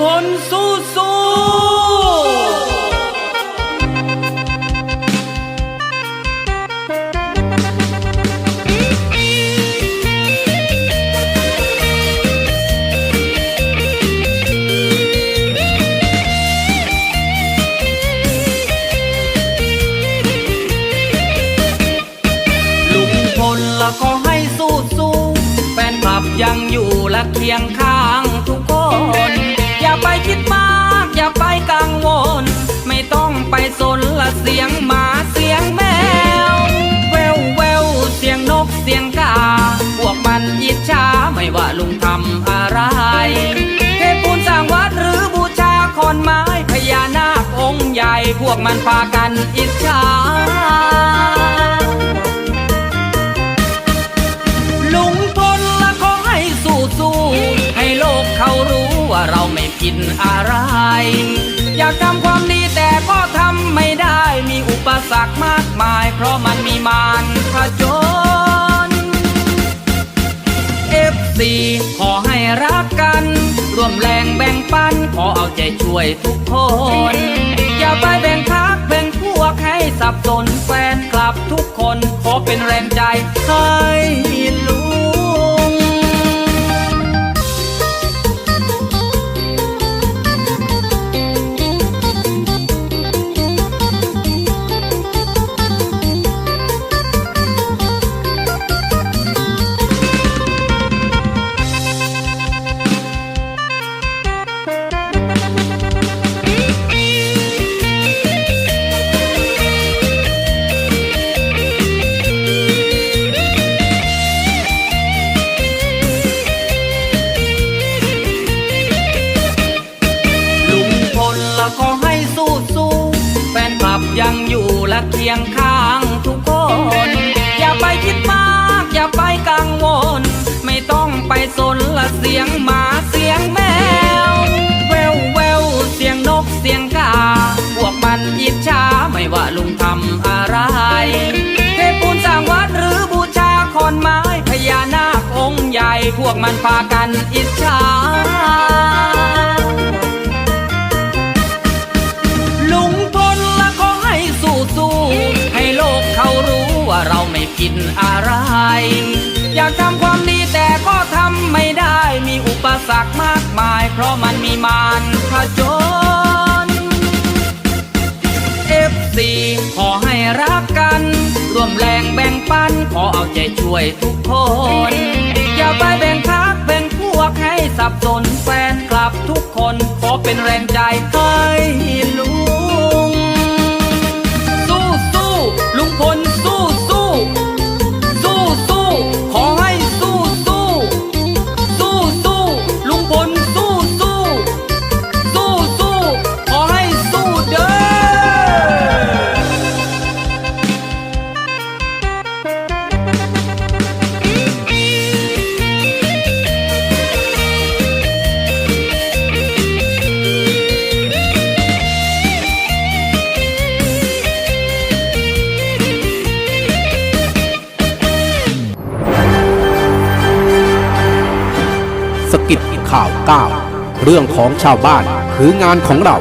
พลสู้สู้ลุงพลละขอให้สู้สู้แฟนคลับยังอยู่และเคียงข้างทุกคน อย่าไปกังวล ไม่ต้องไปสนละเสียงหมาเสียงแมว แววแววเสียงนกเสียงกา พวกมันอิจฉาไม่ว่าลุงทำอะไรเทพปูนสร้างวัดหรือบูชาขอนไม้พญานาคองค์ใหญ่ พวกมันพากันอิจฉา อะไรอยากทำความดีแต่ก็ทำไม่ได้มีอุปสรรคมากมาย เพราะมันมีมารผจญ FC ขอให้รักกัน ร่วมแรงแบ่งปัน ขอเอาใจช่วยทุกคน อย่าไปแบ่งพักแบ่งพวกให้สับสนแฟนคลับทุกคน ขอเป็นแรงใจให้ คียงข้างทุกคน อย่าไปคิดมาก อย่าไปกังวล ไม่ต้องไปสนละเสียงหมาเสียงแมว แววแววเสียงนกเสียงกา พวกมันอิจฉาไม่ว่าลุงทำอะไรเทปูนสร้างวัดหรือบูชาขอนไม้พญานาคองค์ใหญ่ พวกมันพากันอิจฉา ผิดอะไร อยากทำความดีแต่ก็ทำไม่ได้มีอุปสรรคมากมาย เพราะมันมีมารผจญ FC ขอให้รักกัน ร่วมแรงแบ่งปัน ขอเอาใจช่วยทุกคน อย่าไปแบ่งพักแบ่งพวกให้สับสนแฟนคลับทุกคน ขอเป็นแรงใจให้ สกิดข่าวก้าวเรื่องของชาวบ้านคืองานของเรา